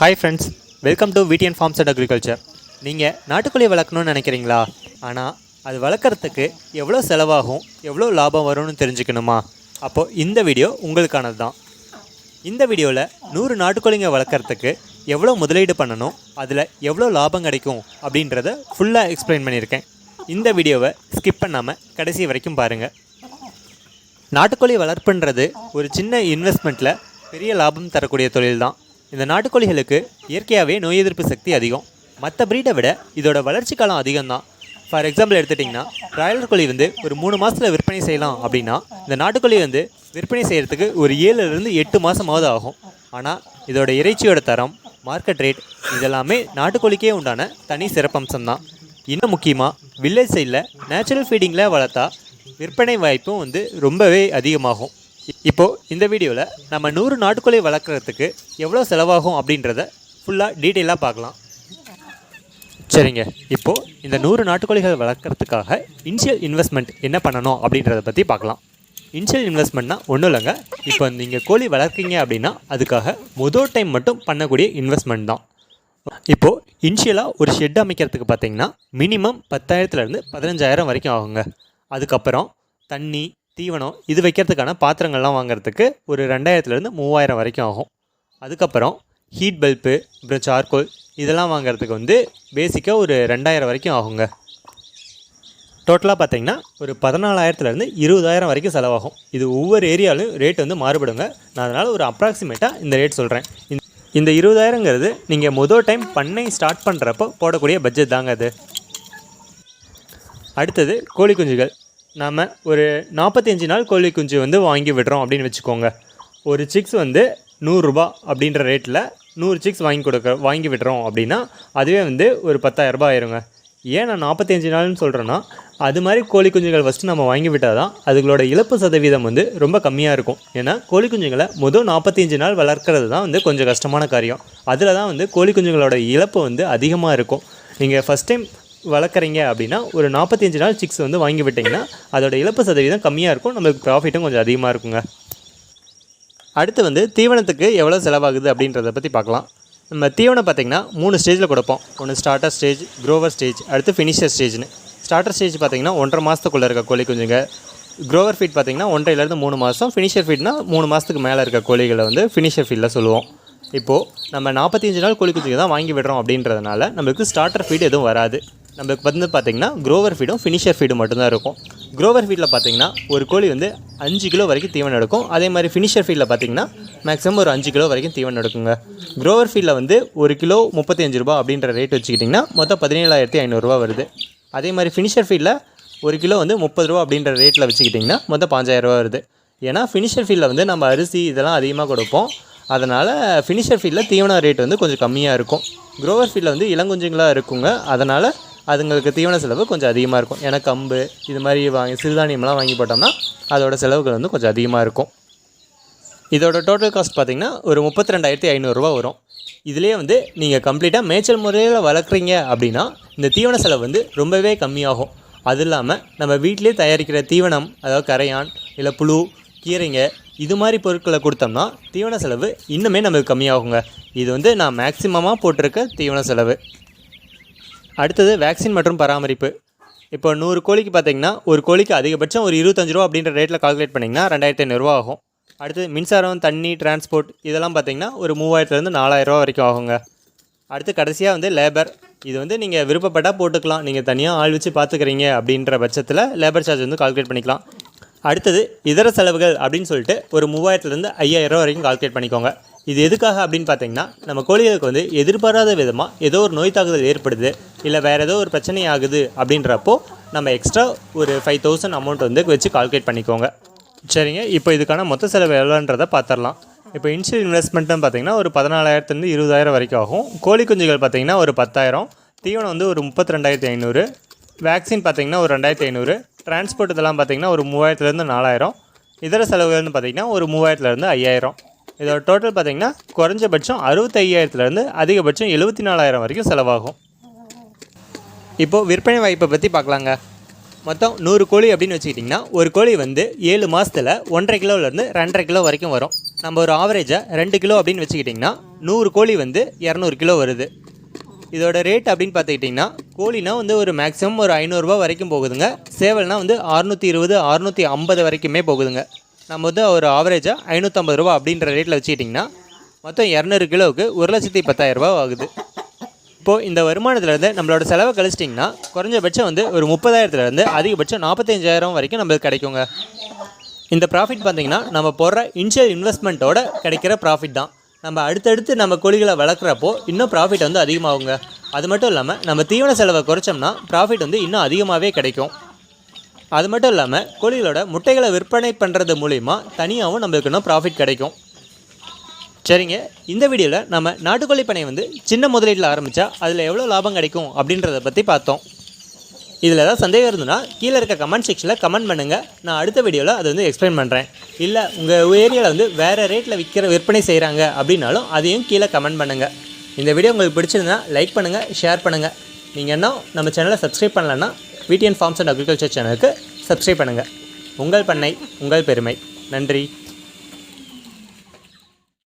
Hi friends welcome to VTN farms and agriculture நீங்கள் நாட்டுக்கோழி வளர்க்கணும்னு நினைக்கிறீங்களா? ஆனால் அது வளர்க்குறதுக்கு எவ்வளோ செலவாகும் எவ்வளோ லாபம் வரும்னு தெரிஞ்சுக்கணுமா? அப்போது இந்த வீடியோ உங்களுக்கானது தான் இந்த வீடியோவில் நூறு நாட்டுக்கோழிங்க வளர்க்குறதுக்கு எவ்வளோ முதலீடு பண்ணணும் அதில் எவ்வளோ லாபம் கிடைக்கும் அப்படின்றத ஃபுல்லாக எக்ஸ்பிளைன் பண்ணியிருக்கேன். இந்த வீடியோவை ஸ்கிப் பண்ணாமல் கடைசி வரைக்கும் பாருங்கள் நாட்டுக்கோழி வளர்ப்புன்றது ஒரு சின்ன இன்வெஸ்ட்மெண்ட்டில் பெரிய லாபம் தரக்கூடிய தொழில் தான் இந்த நாட்டுக்கோழிகளுக்கு இயற்கையாகவே நோய் எதிர்ப்பு சக்தி அதிகம். மற்ற ப்ரீடை விட இதோட வளர்ச்சி காலம் அதிகம்தான். ஃபார் எக்ஸாம்பிள் எடுத்துட்டிங்கன்னா பிராய்லர் கோழி வந்து ஒரு மூணு மாதத்தில் விற்பனை செய்யலாம் அப்படின்னா இந்த நாட்டுக்கோழி வந்து விற்பனை செய்கிறதுக்கு ஒரு ஏழுலேருந்து எட்டு மாதமாவது ஆகும். ஆனால் இதோட இறைச்சியோட தரம் மார்க்கெட் ரேட் இதெல்லாமே நாட்டுக்கோழிக்கே உண்டான தனி சிறப்பம்சம் தான் இன்னும் முக்கியமாக வில்லேஜ் சைடில் நேச்சுரல் ஃபீடிங்கில் வளர்த்தா விற்பனை வாய்ப்பும் வந்து ரொம்பவே அதிகமாகும். இப்போது இந்த வீடியோவில் நம்ம நூறு நாட்டுக்கோழி வளர்க்குறதுக்கு எவ்வளோ செலவாகும் அப்படின்றத ஃபுல்லாக டீட்டெயிலாக பார்க்கலாம். சரிங்க. இப்போது இந்த நூறு நாட்டுக்கோழிகள் வளர்க்குறதுக்காக இனிஷியல் இன்வெஸ்ட்மெண்ட் என்ன பண்ணணும் அப்படின்றத பற்றி பார்க்கலாம். இனிஷியல் இன்வெஸ்ட்மெண்ட்னா ஒன்றும் இல்லைங்க. இப்போ நீங்கள் கோழி வளர்க்குறீங்க அப்படின்னா அதுக்காக முதல் டைம் மட்டும் பண்ணக்கூடிய இன்வெஸ்ட்மெண்ட் தான். இப்போது இனிஷியலாக ஒரு ஷெட் அமைக்கிறதுக்கு பார்த்தீங்கன்னா மினிமம் பத்தாயிரத்துலேருந்து பதினஞ்சாயிரம் வரைக்கும் ஆகுங்க. அதுக்கப்புறம் தண்ணி தீவனம் இது வைக்கிறதுக்கான பாத்திரங்கள்லாம் வாங்குறதுக்கு ஒரு ரெண்டாயிரத்துலேருந்து மூவாயிரம் வரைக்கும் ஆகும். அதுக்கப்புறம் ஹீட் பல்ப்பு அப்புறம் சார்கோல் இதெல்லாம் வாங்குறதுக்கு வந்து பேசிக்காக ஒரு ரெண்டாயிரம் வரைக்கும் ஆகுங்க. டோட்டலாக பார்த்தீங்கன்னா ஒரு பதினாலாயிரத்துலேருந்து இருபதாயிரம் வரைக்கும் செலவாகும். இது ஒவ்வொரு ஏரியாவிலும் ரேட் வந்து மாறுபடுங்க. நான் அதனால் ஒரு அப்ராக்சிமேட்டாக இந்த ரேட் சொல்கிறேன் இந்த இருபதாயிரங்கிறது நீங்கள் முதல் டைம் பண்ணை ஸ்டார்ட் பண்ணுறப்போ போடக்கூடிய பட்ஜெட் தாங்க அது. அடுத்தது கோழி குஞ்சுகள் நாம் ஒரு நாற்பத்தஞ்சு நாள் கோழி குஞ்சு வந்து வாங்கி விடுறோம் அப்படின்னு வச்சுக்கோங்க. ஒரு சிக்ஸ் வந்து நூறுரூபா அப்படின்ற ரேட்டில் நூறு சிக்ஸ் வாங்கி கொடுக்க வாங்கி விடுறோம் அப்படின்னா அதுவே வந்து ஒரு பத்தாயிரரூபா ஆயிருங்க. ஏன் நான் நாற்பத்தஞ்சு நாள்னு சொல்கிறேன்னா அது மாதிரி கோழி குஞ்சுகள் ஃபஸ்ட்டு நம்ம வாங்கி விட்டால் தான் அதுகளோட இழப்பு சதவீதம் வந்து ரொம்ப கம்மியாக இருக்கும். ஏன்னா கோழி குஞ்சுகளை முதல் நாற்பத்தஞ்சு நாள் வளர்க்குறது தான் வந்து கொஞ்சம் கஷ்டமான காரியம். அதில் தான் வந்து கோழி குஞ்சுகளோட இழப்பு வந்து அதிகமாக இருக்கும். நீங்கள் ஃபஸ்ட் டைம் வளர்க்குறீங்க அப்படின்னா ஒரு நாற்பத்தஞ்சு நாள் சிக்ஸ் வந்து வாங்கி விட்டிங்கன்னா அதோட இழப்பு சதவீதம் கம்மியாக இருக்கும் நம்மளுக்கு ப்ராஃபிட்டும் கொஞ்சம் அதிகமாக இருக்குங்க. அடுத்து வந்து தீவனத்துக்கு எவ்வளோ செலவாகுது அப்படின்றத பற்றி பார்க்கலாம். நம்ம தீவனம் பார்த்திங்கன்னா மூணு ஸ்டேஜில் கொடுப்போம். ஒன்று ஸ்டார்டர் ஸ்டேஜ் க்ரோவர் ஸ்டேஜ் அடுத்து ஃபினிஷர் ஸ்டேஜ்னு ஸ்டார்டர் ஸ்டேஜ் பார்த்திங்கன்னா ஒன்றரை மாதத்துக்குள்ளே இருக்க கோழி குஞ்சுங்க. க்ரோவர் ஃபீட் பார்த்திங்கன்னா ஒன்றையிலேருந்து மூணு மாதம் ஃபினிஷர் ஃபீட்னா மூணு மாதத்துக்கு மேலே இருக்க கோழிகளை வந்து ஃபினிஷர் ஃபீட்டில் சொல்லுவோம். இப்போது நம்ம நாற்பத்தஞ்சு நாள் கோழி குஞ்சுங்க தான் வாங்கி விடுறோம் அப்படின்றதுனால நம்மளுக்கு ஸ்டார்டர் ஃபீட் எதுவும் வராது. நம்மளுக்கு வந்து பார்த்திங்கன்னா க்ரோவர் ஃபீடும் ஃபினிஷர் ஃபீடும் மட்டும்தான் இருக்கும். க்ரோவர் ஃபீட்டில் பார்த்தீங்கன்னா ஒரு கோழி வந்து அஞ்சு கிலோ வரைக்கும் தீவனம் எடுக்கும். அதே மாதிரி ஃபினிஷர் ஃபீல்டில் பார்த்தீங்கன்னா மேக்ஸிமம் ஒரு அஞ்சு கிலோ வரைக்கும் தீவனம் எடுக்குங்க. க்ரோவர் ஃபீல்டில் வந்து ஒரு கிலோ முப்பத்தஞ்சு ரூபா அப்படின்ற ரேட் வச்சுக்கிட்டிங்கன்னா மொத்தம் பதினேழாயிரத்தி ஐநூறுரூவா வருது. அதே மாதிரி ஃபினிஷர் ஃபீல்டில் ஒரு கிலோ வந்து முப்பது ரூபா அப்படின்ற ரேட்டில் வச்சுக்கிட்டிங்கன்னா மொத்தம் பாஞ்சாயிரரூவா வருது. ஏன்னா ஃபினிஷர் ஃபீல்டில் வந்து நம்ம அரிசி இதெல்லாம் அதிகமாக கொடுப்போம். அதனால் ஃபினிஷர் ஃபீல்டில் தீவன ரேட் வந்து கொஞ்சம் கம்மியாக இருக்கும். க்ரோவர் ஃபீல்டில் வந்து இளங்குஞ்சுங்களாக இருக்குங்க. அதனால் அதுங்களுக்கு தீவன செலவு கொஞ்சம் அதிகமாக இருக்கும். ஏன்னா கம்பு இது மாதிரி வாங்கி சிறுதானியம்லாம் வாங்கி போட்டோம்னா அதோட செலவுகள் வந்து கொஞ்சம் அதிகமாக இருக்கும். இதோட டோட்டல் காஸ்ட் பார்த்திங்கன்னா ஒரு முப்பத்தி ரெண்டாயிரத்தி ஐநூறுரூவா வரும். இதுலேயே வந்து நீங்கள் கம்ப்ளீட்டாக மேய்ச்சல் முறையில் வளர்க்குறீங்க அப்படின்னா இந்த தீவன செலவு வந்து ரொம்பவே கம்மியாகும். அது இல்லாமல் நம்ம வீட்டிலே தயாரிக்கிற தீவனம் அதாவது கரையான் இல்லை புழு கீரைங்க இது மாதிரி பொருட்களை கொடுத்தோம்னா தீவன செலவு இன்னுமே நமக்கு கம்மியாகுங்க. இது வந்து நான் மேக்ஸிமமாக போட்டிருக்க தீவன செலவு. அடுத்தது வேக்சின் மற்றும் பராமரிப்பு. இப்போ நூறு கோழிக்கு பார்த்தீங்கன்னா ஒரு கோழிக்கு அதிகபட்சம் ஒரு இருபத்தஞ்சு ரூபா அப்படின்ற ரேட்டில் கால்குலேட் பண்ணிங்கன்னா ரெண்டாயிரத்தி ஐநூறுரூவா ஆகும். அடுத்து மின்சாரம் தண்ணி டிரான்ஸ்போர்ட் இதெல்லாம் பார்த்தீங்கன்னா ஒரு மூவாயிரத்துலேருந்து நாலாயிரரூவா வரைக்கும் ஆகுங்க. அடுத்து கடைசியாக வந்து லேபர் இது வந்து நீங்கள் விருப்பப்பட்டால் போட்டுக்கலாம். நீங்கள் தனியாக ஆள் வச்சு பார்த்துக்கிறீங்க அப்படின்ற பட்சத்தில் லேபர் சார்ஜ் வந்து கால்குலேட் பண்ணிக்கலாம். அடுத்தது இதர செலவுகள் அப்படின்னு சொல்லிட்டு ஒரு மூவாயிரத்துலேருந்து ஐயாயிரம் வரைக்கும் கால்குலேட் பண்ணிக்கோங்க. இது எதுக்காக அப்படின்னு பார்த்தீங்கன்னா நம்ம கோழிகளுக்கு வந்து எதிர்பாராத விதமாக ஏதோ ஒரு நோய் தாக்குதல் ஏற்படுது இல்லை வேறு ஏதோ ஒரு பிரச்சனை ஆகுது அப்படின்றப்போ நம்ம எக்ஸ்ட்ரா ஒரு ஃபைவ் தௌசண்ட் அமௌண்ட் வந்து வச்சு கால்குலேட் பண்ணிக்கோங்க. சரிங்க? இப்போ இதுக்கான மொத்த செலவு எவ்வளோன்றதை பார்த்துடலாம். இப்போ இனிஷியல் இன்வெஸ்ட்மெண்ட்னு பார்த்தீங்கன்னா ஒரு பதினாலாயிரத்துலேருந்து இருபதாயிரம் வரைக்கும் ஆகும். கோழி குஞ்சுகள் பார்த்தீங்கன்னா ஒரு பத்தாயிரம். தீவனம் வந்து ஒரு முப்பத்தி ரெண்டாயிரத்தி ஐநூறு. வேக்சின் பார்த்தீங்கன்னா ஒரு ரெண்டாயிரத்தி ஐநூறு. டிரான்ஸ்போர்ட் இதெல்லாம் பார்த்தீங்கன்னா ஒரு மூவாயிரத்துலேருந்து நாலாயிரம். இதர செலவுகள்னு பார்த்தீங்கன்னா ஒரு மூவாயிரத்துலேருந்து ஐயாயிரம். இதோட டோட்டல் பார்த்திங்கன்னா குறைஞ்சபட்சம் அறுபத்தையாயிரத்துலேருந்து அதிகபட்சம் எழுபத்தி நாலாயிரம் வரைக்கும் செலவாகும். இப்போது விற்பனை வாய்ப்பை பற்றி பார்க்கலாங்க. மொத்தம் நூறு கோழி அப்படின்னு வச்சுக்கிட்டிங்கன்னா ஒரு கோழி வந்து ஏழு மாதத்தில் ஒன்றரை கிலோலேருந்து ரெண்டரை கிலோ வரைக்கும் வரும். நம்ம ஒரு ஆவரேஜாக ரெண்டு கிலோ அப்படின்னு வச்சுக்கிட்டிங்கன்னா நூறு கோழி வந்து இரநூறு கிலோ வருது. இதோட ரேட் அப்படின்னு பார்த்துக்கிட்டிங்கன்னா கோழினா வந்து ஒரு மேக்ஸிமம் ஒரு ஐநூறுரூவா வரைக்கும் போகுதுங்க. சேவல்னால் வந்து அறுநூற்றி இருபது அறுநூற்றி ஐம்பது வரைக்குமே போகுதுங்க. நம்ம வந்து ஒரு ஆவரேஜாக ஐநூற்றம்பது ரூபா அப்படின்ற ரேட்டில் வச்சுக்கிட்டிங்கன்னா மொத்தம் இரநூறு கிலோவுக்கு ஒரு லட்சத்தி பத்தாயிரரூபா ஆகுது. இப்போது இந்த வருமானத்துலேருந்து நம்மளோட செலவை கழிச்சிட்டிங்கன்னா குறைஞ்சபட்சம் வந்து ஒரு முப்பதாயிரத்துலேருந்து அதிகபட்சம் நாற்பத்தஞ்சாயிரம் வரைக்கும் நம்மளுக்கு கிடைக்குங்க. இந்த ப்ராஃபிட் பார்த்தீங்கன்னா நம்ம போடுற இனிஷியல் இன்வெஸ்ட்மெண்ட்டோட கிடைக்கிற ப்ராஃபிட் தான். நம்ம அடுத்தடுத்து நம்ம கோழிகளை வளர்க்குறப்போ இன்னும் ப்ராஃபிட் வந்து அதிகமாகுங்க. அது மட்டும் இல்லாமல் நம்ம தீவன செலவை குறைச்சோம்னா ப்ராஃபிட் வந்து இன்னும் அதிகமாகவே கிடைக்கும். அது மட்டும் இல்லாமல் கோழிகளோட முட்டைகளை விற்பனை பண்ணுறது மூலிமா தனியாகவும் நம்மளுக்கு இன்னும் ப்ராஃபிட் கிடைக்கும். சரிங்க. இந்த வீடியோவில் நம்ம நாட்டுக்கோழி பண்ணை வந்து சின்ன முதலீட்டில் ஆரம்பித்தா அதில் எவ்வளோ லாபம் கிடைக்கும் அப்படின்றத பற்றி பார்த்தோம். இதில் ஏதாவது சந்தேகம் இருந்ததுன்னா கீழே இருக்க கமெண்ட் செக்ஷனில் கமெண்ட் பண்ணுங்கள் நான் அடுத்த வீடியோவில் அதை வந்து எக்ஸ்பிளைன் பண்ணுறேன் இல்லை உங்கள் ஏரியாவில் வந்து வேறு ரேட்டில் விற்கிற விற்பனை செய்கிறாங்க அப்படின்னாலும் அதையும் கீழே கமெண்ட் பண்ணுங்கள் இந்த வீடியோ உங்களுக்கு பிடிச்சிருந்தா லைக் பண்ணுங்கள் ஷேர் பண்ணுங்கள் நீங்கள் என்ன நம்ம சேனலை சப்ஸ்கிரைப் பண்ணலன்னா வீட்டியன் ஃபார்ம்ஸ் அண்ட் அக்ரிகல்ச்சர் சேனலுக்கு சப்ஸ்கிரைப் பண்ணுங்கள் உங்கள் பண்ணை உங்கள் பெருமை. நன்றி.